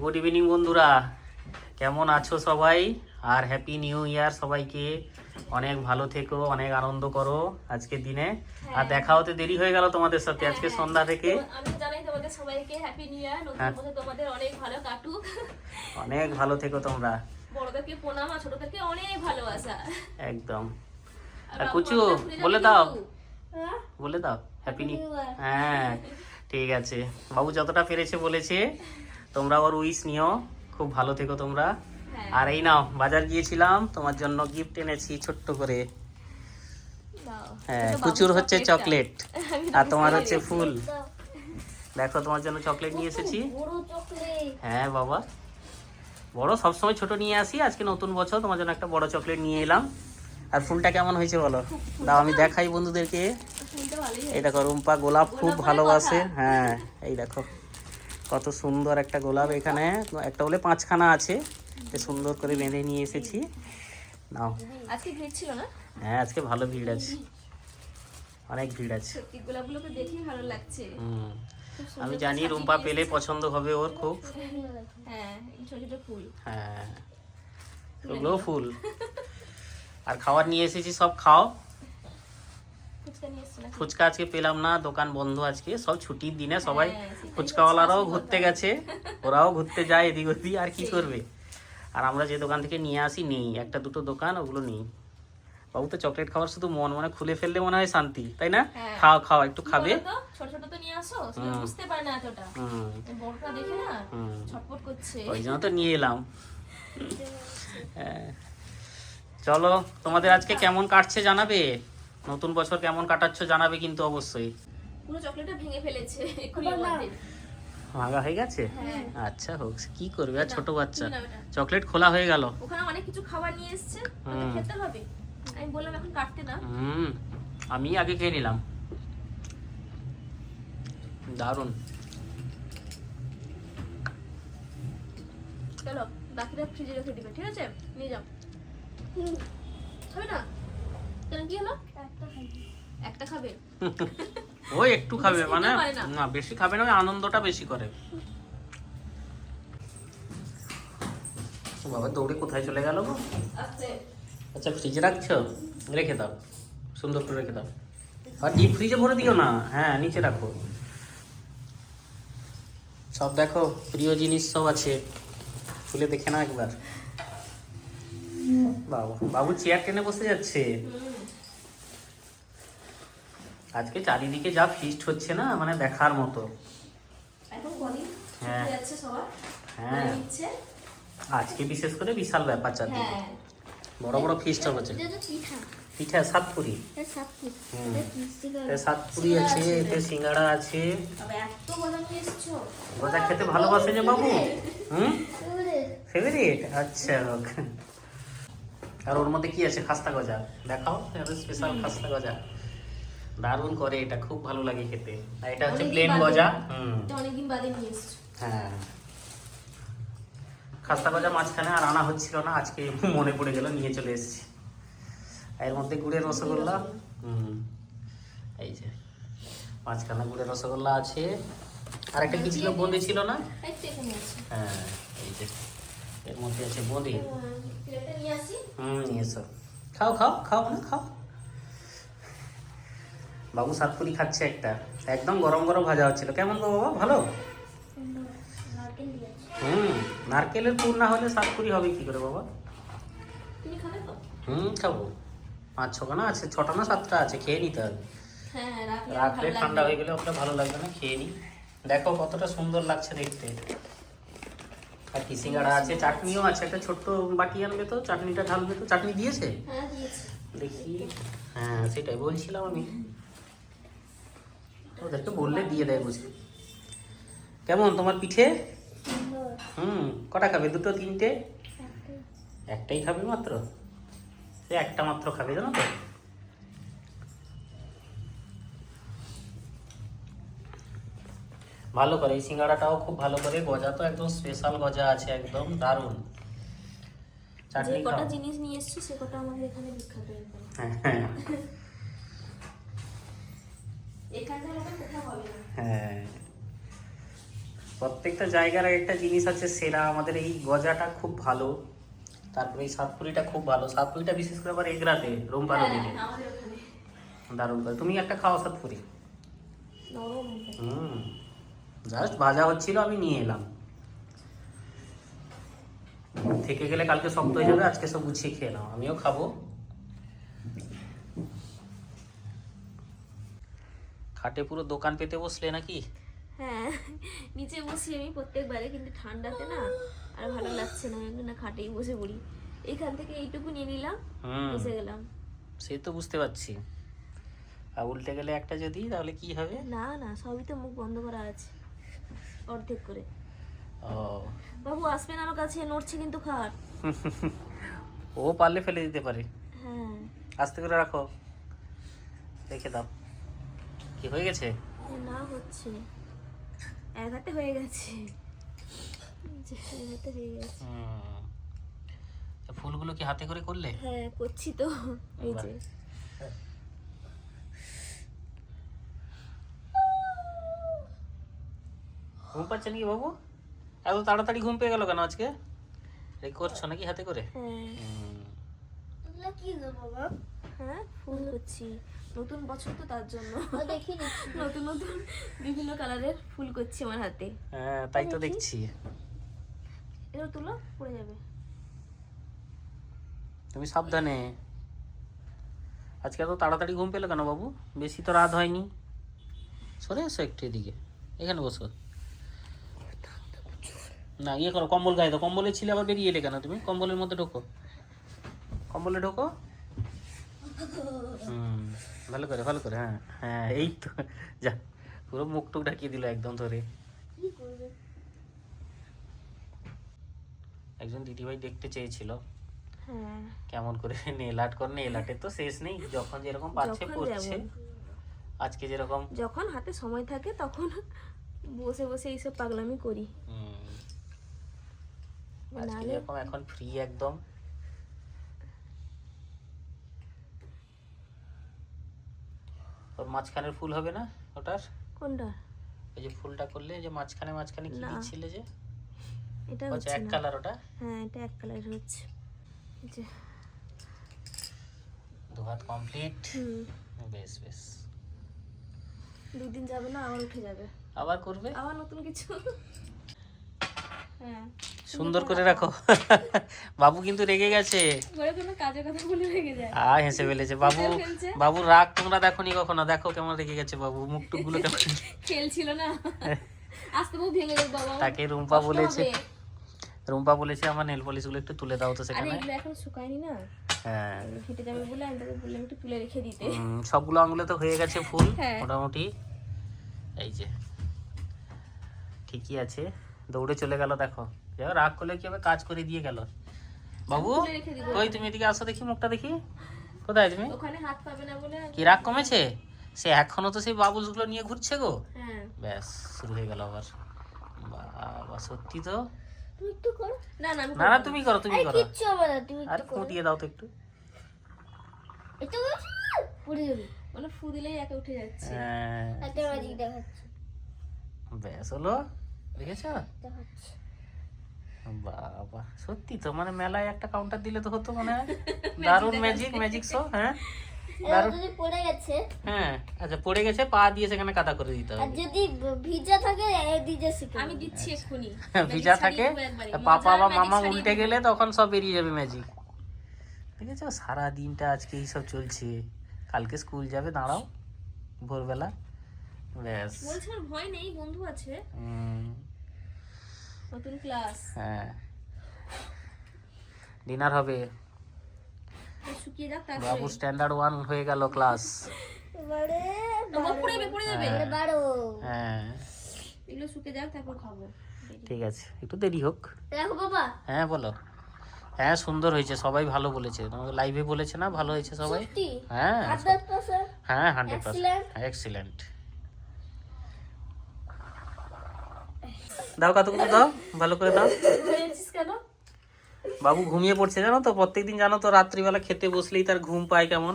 Good evening বন্ধুরা। কেমন আছো সবাই? আর হ্যাপি নিউ ইয়ার সবাইকে। অনেক ভালো থেকো অনেক আনন্দ করো আজকের দিনে। আর দেখা হতে দেরি হয়ে গেল তোমাদের সাথে আজকে সন্ধ্যা থেকে। হ্যাঁ। অনেক ভালো কাটুক। অনেক ভালো থেকো তোমরা। একদম। আর কুচু বলে দাও। বলে দাও। হ্যাপি নিউ হ্যাঁ ঠিক আছে। বাবু যতটা পেরেছে বলেছে। তোমরা ওর উইস নিও। খুব ভালো থেকো তোমরা। হ্যাঁ। আর এই নাও বাজার গিয়েছিলাম তোমার জন্য গিফট এনেছি ছোট্ট করে। হ্যাঁ কুচুর হচ্ছে চকলেট আমি আর তোমার হচ্ছে ফুল। দেখো তোমার জন্য চকলেট নিয়ে এসেছি। হ্যাঁ বাবা। বড় সবসময় ছোট নিয়ে আসি। আজকে নতুন বছর তোমার জন্য একটা বড় চকলেট নিয়ে এলাম। আর ফুলটা কেমন হয়েছে বলো? দাও আমি দেখাই বন্ধুদেরকে। এই দেখো রুম্পা গোলাপ খুব ভালোবাসে। হ্যাঁ এই দেখো। কত সুন্দর একটা গোলাপ এখানে। একটা বলে পাঁচখানা আছে সুন্দর করে বেঁধে নিয়ে এসেছি। নাও। আজকে ভিড় ছিল না? হ্যাঁ আজকে ভালো ভিড় আছে। অনেক ভিড় আছে। গোলাপগুলোকে দেখেই ভালো লাগছে। হুম। আমি জানি রুম্পা পেলে পছন্দ হবে ওর খুব। হ্যাঁ ছোট ছোট ফুল। হ্যাঁ। ওগুলো ফুল। আর খাবার নিয়ে এসেছি সব খাও। ফুচকা আজকে পেলাম না দোকান বন্ধ আজকে সব ছুটির দিনে সবাই হ্যাঁ, ফুচকাওয়ালারাও ঘুরতে গেছে ওরাও ঘুরতে যায় এদিক ওদিক আর কি করবে? আর আমরা যে দোকান থেকে নিয়ে আসি নেই একটা দুটো দোকান ওগুলো নেই। বাবু তো চকলেট খাওয়ার শুধু মন মনে খুলে ফেললে মনে হয় শান্তি তাই না? হ্যাঁ। খাও খাও একটু খাবে। ছোট ছোট তো নিয়ে আসো হুম। বুঝতে পারে না এতটা। বড়টা দেখে না হুম। করছে। ওই জন্য তো নিয়ে এলাম। হ্যাঁ। চলো তোমাদের আজকে কেমন কাটছে জানাবে? নতুন বছর কেমন কাটাচ্ছ জানাবে কিন্তু অবশ্যই। পুরো চকলেটটা ভেঙে ফেলেছে ভাঙা হয়ে গেছে? হ্যাঁ। আচ্ছা হোক কি করবে? আর ছোট বাচ্চা। চকলেট খোলা হয়ে গেল। ওখানে অনেক কিছু খাবার নিয়ে এসেছে। খেতে হবে। আমি বললাম এখন কাটতে না হুম আমি আগে খেয়ে নিলাম। দারুণ। চলো বাকিটা ফ্রিজে রেখে দিবে ঠিক আছে? নিয়ে যাও। খাবে না? কেন কি হলো? একটা খাবে? ওই একটু খাবে মানে না। না বেশি খাবে না ওই আনন্দটা বেশি করে। বাবা দৌড়ে কোথায় চলে গেল গো? আচ্ছা ফ্রিজে রাখছো? রেখে দাও সুন্দর করে রেখে দাও। আর ডিপ ফ্রিজে ভরে দিও না? হ্যাঁ নিচে রাখো। সব দেখো প্রিয় জিনিস সব আছে। খুলে দেখে নাও একবার। বাবু বাবু চেয়ার টেনে বসে যাচ্ছে। আজকে চারিদিকে যা ফিস্ট হচ্ছে না মানে দেখার মতো। হ্যাঁ। হ্যাঁ। মানে আজকে বিশেষ করে বিশাল ব্যাপার চারদিকে। হ্যাঁ। বড় বড় ফিস্ট হচ্ছে। পিঠা। সাতপুরি। সাতপুর। আছে এতে সিঙ্গাড়া আছে। গজা খেতে ভালোবাসে যে বাবু? হুম? ফেভারিট আচ্ছা। আর ওর মধ্যে কি আছে? খাস্তা গজা। দেখাও স্পেশাল খাস্তা গজা। দারুণ করে এটা খুব ভালো লাগে খেতে। আর এটা হচ্ছে প্লেন গজা। হুম অনেকদিন বাদে নিয়ে হ্যাঁ। খাস্তা গজা মাঝখানে আর আনা হচ্ছিল না আজকে মনে পড়ে গেল নিয়ে চলে এসেছি। এর মধ্যে গুড়ের রসগোল্লা। হুম। এই যে মাঝখানে গুড়ের রসগোল্লা আছে। আর একটা কি ছিল? বোঁদে ছিল না? হ্যাঁ এই যে। এর মধ্যে আছে বোঁদে। হুম নিয়ে এসো। খাও খাও খাও না খাও। বাবু সাতপুরি খাচ্ছে একটা। একদম গরম গরম ভাজা হচ্ছিল। কেমন গো বাবা ভালো? হুম নারকেলের পুর না হলে সাতপুরি হবে কি করে বাবা? হুম খাব। পাঁচ ছখানা আছে ছটা না সাতটা আছে খেয়ে নিতে হবে। হ্যাঁ রাখলে ঠান্ডা হয়ে গেলে ওটা ভালো লাগবে না খেয়ে নি। দেখো কতটা সুন্দর লাগছে দেখতে। আর কি সিঙ্গাড়া আছে চাটনিও আছে একটা ছোট্ট বাটি আনবে তো চাটনিটা ঢালবে তো চাটনি দিয়েছে? হ্যাঁ দিয়েছি। দেখি। হ্যাঁ সেটাই বলছিলাম আমি। ওদেরকে বললে দিয়ে দেয় বুঝি। কেমন তোমার পিঠে। হুম কটা খাবে দুটো তিনটে? একটাই খাবে মাত্র? সে একটা মাত্র খাবে জানো তো? ভালো করে। এই সিঙ্গাড়াটাও খুব ভালো করে গজা তো একদম স্পেশাল গজা আছে একদম দারুণ। চাটনি কটা জিনিস নিয়ে এসছো সে কটা আমাদের এখানে বিখ্যাত হ্যাঁ কোথাও হ্যাঁ। প্রত্যেকটা জায়গার একটা জিনিস আছে সেরা। আমাদের এই গজাটা খুব ভালো। তারপরে এই সাতপুরিটা খুব ভালো। সাতপুরিটা বিশেষ করে আবার এগরাতে রোমবার হ্যাঁ, দিকে দারুণ করে। তুমি একটা খাও সাতপুরি। হুম। জাস্ট ভাজা হচ্ছিল আমি নিয়ে এলাম। থেকে গেলে কালকে শক্ত হয়ে যাবে আজকে সব গুছিয়ে খেয়ে নাও। আমিও খাব। খাটে পুরো দোকান পেতে বসলে নাকি? হ্যাঁ নিচে বসি আমি প্রত্যেকবারে কিন্তু ঠান্ডাতে না আর ভালো লাগছে না আমি না খাটেই বসে পড়ি। এইখান থেকে এইটুকু নিয়ে নিলাম বসে গেলাম। সে তো বুঝতে পারছি। আর উল্টে গেলে একটা যদি তাহলে কি হবে? না না সবই তো মুখ বন্ধ করা আছে। অর্ধেক করে। ও। বাবু আসবেন আমার কাছে নড়ছে কিন্তু খাট। ও পারলে ফেলে দিতে পারে। হ্যাঁ। আস্তে করে রাখো। রেখে দাও। কি হয়ে গেছে? না হচ্ছে। এক হাতে হয়ে গেছে। হয়ে। ফুলগুলো কি হাতে করে করলে? হ্যাঁ করছি তো। এই যে। ঘুম পাচ্ছে নাকি বাবু? এত তাড়াতাড়ি ঘুম পেয়ে গেল কেন আজকে? এই করছ নাকি হাতে করে? হ্যাঁ। হুম। কি বাবা? হ্যাঁ ফুল করছি। নতুন বছর তো তার জন্য। দেখি দেখি নতুন নতুন বিভিন্ন কালারের ফুল করছি আমার হাতে। হ্যাঁ তাই তো দেখছি। এগুলো তুলো পড়ে যাবে। তুমি সাবধানে। আজকে এত তাড়াতাড়ি ঘুম পেল কেন বাবু? বেশি তো রাত হয়নি। সরে এসো একটু এদিকে। এখানে বসো। না ইয়ে করো কম্বল গায়ে দাও। কম্বলে ছিলে আবার বেরিয়ে এলে কেন তুমি? কম্বলের মধ্যে ঢোকো। কম্বলে ঢোকো? হুম ভালো করে ভালো করে হ্যাঁ হ্যাঁ এই তো যা পুরো মুখ টুক ঢাকিয়ে দিল একদম ধরে। একজন দিদিভাই দেখতে চেয়েছিল। হ্যাঁ। কেমন করে নেল আর্ট করে নেল আর্টের তো শেষ নেই। যখন যেরকম পাচ্ছে করছে। আজকে যেরকম যখন হাতে সময় থাকে তখন বসে বসে এইসব পাগলামি করি। হুম, আজকে যেরকম এখন ফ্রি একদম। ওর মাঝখানের ফুল হবে না ওটার? কোনটা? ওই যে ফুলটা করলে যে মাঝখানে মাঝখানে কি। দিচ্ছিলে যে? এটা হচ্ছে এক কালার ওটা? হ্যাঁ এটা এক কালার হচ্ছে। যে। দু হাত কমপ্লিট বেশ বেশ। দুদিন যাবে না আবার উঠে যাবে। আবার করবে? আবার নতুন কিছু। হ্যাঁ। সুন্দর করে রাখো। বাবু কিন্তু রেগে গেছে। আ হেসে ফেলেছে। বাবু বাবু রাগ তোমরা দেখো নি কখনো? দেখো কেমন রেগে গেছে বাবু। মুখ টুকগুলো কেমন? খেলছিল না। আস্তে বহু ভেঙে যাবে বাবা। তাকে রুম্পা বলেছে। রুম্পা বলেছে আমার নেল পলিশগুলো একটু তুলে দাও তো আরে সেখানে। এগুলো এখন শুকায়নি না? হ্যাঁ। ফেটে যাবে বলে আমি তাকে বললাম একটু তুলে রেখে দিতে। সবগুলো আঙুলে তো হয়ে গেছে ফুল হ্যাঁ। মোটামুটি। এই যে। ঠিকই আছে। দৌড়ে চলে গেল দেখো। রাগ করলে কি হবে? কাজ করে দিয়ে গেল। বাবু কই তুমি এদিকে আসো দেখি মুখটা দেখি। কোথায় তুমি? ওখানে হাত পাবে না বলে কি রাগ কমেছে? সে এখনও তো সেই বাবুলসগুলো নিয়ে ঘুরছে গো। হ্যাঁ। ব্যাস শুরু হয়ে গেল আবার। বাবা সত্যি তো? তুমি একটু করো। না না তুমি করো তুমি করো। আরে ফুটিয়ে দাও তো একটু। মানে ফু দিলেই একে উঠে যাচ্ছে। হ্যাঁ, ব্যাস হলো। দেখেছ? বাবা সত্যি তো মানে মেলায় একটা কাউন্টার দিলে তো হতো মানে দারুণ ম্যাজিক ম্যাজিক শো হ্যাঁ? এবার পড়ে গেছে। হ্যাঁ আচ্ছা পড়ে গেছে পা দিয়ে সেখানে কাদা করে দিতে আর হবে। যদি ভিজা থাকে দিজে আমি দিচ্ছি এক্ষুনি। ভিজা থাকে পাপা বা মামা উল্টে গেলে তখন সব বেরিয়ে যাবে ম্যাজিক ঠিক আছে সারা দিনটা আজকে এইসব চলছে। কালকে স্কুল যাবে দাঁড়াও ভোরবেলা। ব্যাস। বলছে ভয় নেই বন্ধু আছে। নতুন ক্লাস। হ্যাঁ। ডিনার হবে। শুকিয়ে যাক তারপরে। বাবু স্ট্যান্ডার্ড ওয়ান হয়ে গেল ক্লাস এবারে বাবা পড়ে যাবে? পড়ে যাবে বারো। হ্যাঁ। এগুলো শুকিয়ে যাক তারপর খাব। ঠিক আছে। একটু দেরি হোক। দেখো বাবা। হ্যাঁ বলো। হ্যাঁ সুন্দর হয়েছে সবাই ভালো বলেছে। তোমাকে লাইভে বলেছে না? ভালো হয়েছে সবাই? হ্যাঁ হ্যাঁ হান্ড্রেড. পার্সেন্ট? এক্সিলেন্ট দাও কতগুলো দাও ভালো করে দাও। বাবু ঘুমিয়ে পড়ছে জানো তো প্রত্যেকদিন জানো তো রাত্রিবেলা খেতে বসলেই তার ঘুম পায় কেমন।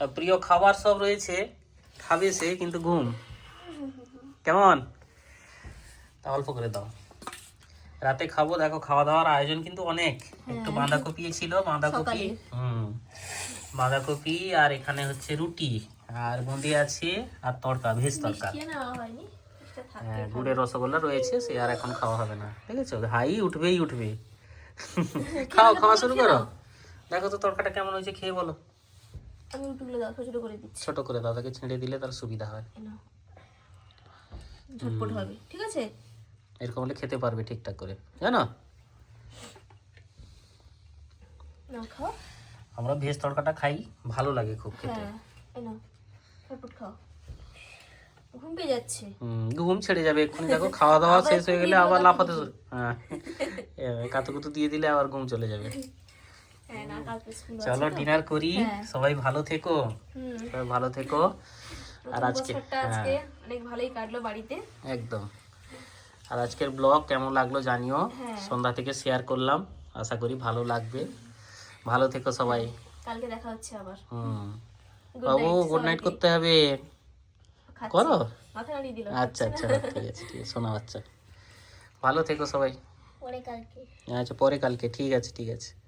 আর প্রিয় খাবার সব রয়েছে খাবে সে কিন্তু ঘুম। কেমন? তা অল্প করে দাও। রাতে খাব দেখো খাওয়া দাওয়ার আয়োজন কিন্তু অনেক। একটু বাঁধাকপি ছিল বাঁধাকপি। হুম বাঁধাকপি আর এখানে হচ্ছে রুটি। আর বুঁদি আছে আর তড়কা ভেজ তড়কা হ্যাঁ গুড়ের রসগোল্লা রয়েছে সে আর এখন খাওয়া হবে না। ঠিক আছে? হাই উঠবেই উঠবে। খাও খাওয়া শুরু করো। দেখো তো তড়কাটা কেমন হয়েছে খেয়ে বলো। আমি রুটিগুলো দাও ছোট করে দিচ্ছি। ছোট করে দাদাকে ছেড়ে দিলে তার সুবিধা হয়। ঝটপট হবে ঠিক আছে? এরকম হলে খেতে পারবে ঠিকঠাক করে। জানো? খাও। আমরা ভেজ তড়কাটা খাই ভালো লাগে খুব খেতে। হ্যাঁ এই নাও ঝটপট খাও। ঘুম পেয়ে যাচ্ছে। হুম, ঘুম ছেড়ে যাবে এক্ষুনি দেখো খাওয়া দাওয়া শেষ হয়ে গেলে আবার লাফাতে হ্যাঁ। কাতুকুতু দিয়ে দিলে আবার ঘুম চলে যাবে। হ্যাঁ চলো ডিনার করি হ্যাঁ। সবাই ভালো থেকো। সবাই ভালো থেকো। আর আজকে হ্যাঁ। আজকে অনেক ভালোই কাটলো বাড়িতে। একদম। আর আজকের ব্লগ কেমন লাগল জানিও। সন্ধ্যা থেকে শেয়ার করলাম। আশা করি ভালো লাগবে। ভালো থেকো সবাই। কালকে দেখা হচ্ছে আবার। হুম। বাবু গুড নাইট করতে হবে। করো? আচ্ছা আচ্ছা ঠিক আছে ঠিক আছে শোনা বাচ্চা। ভালো থেকো সবাই। পরে কালকে। আচ্ছা পরে কালকে ঠিক আছে ঠিক আছে।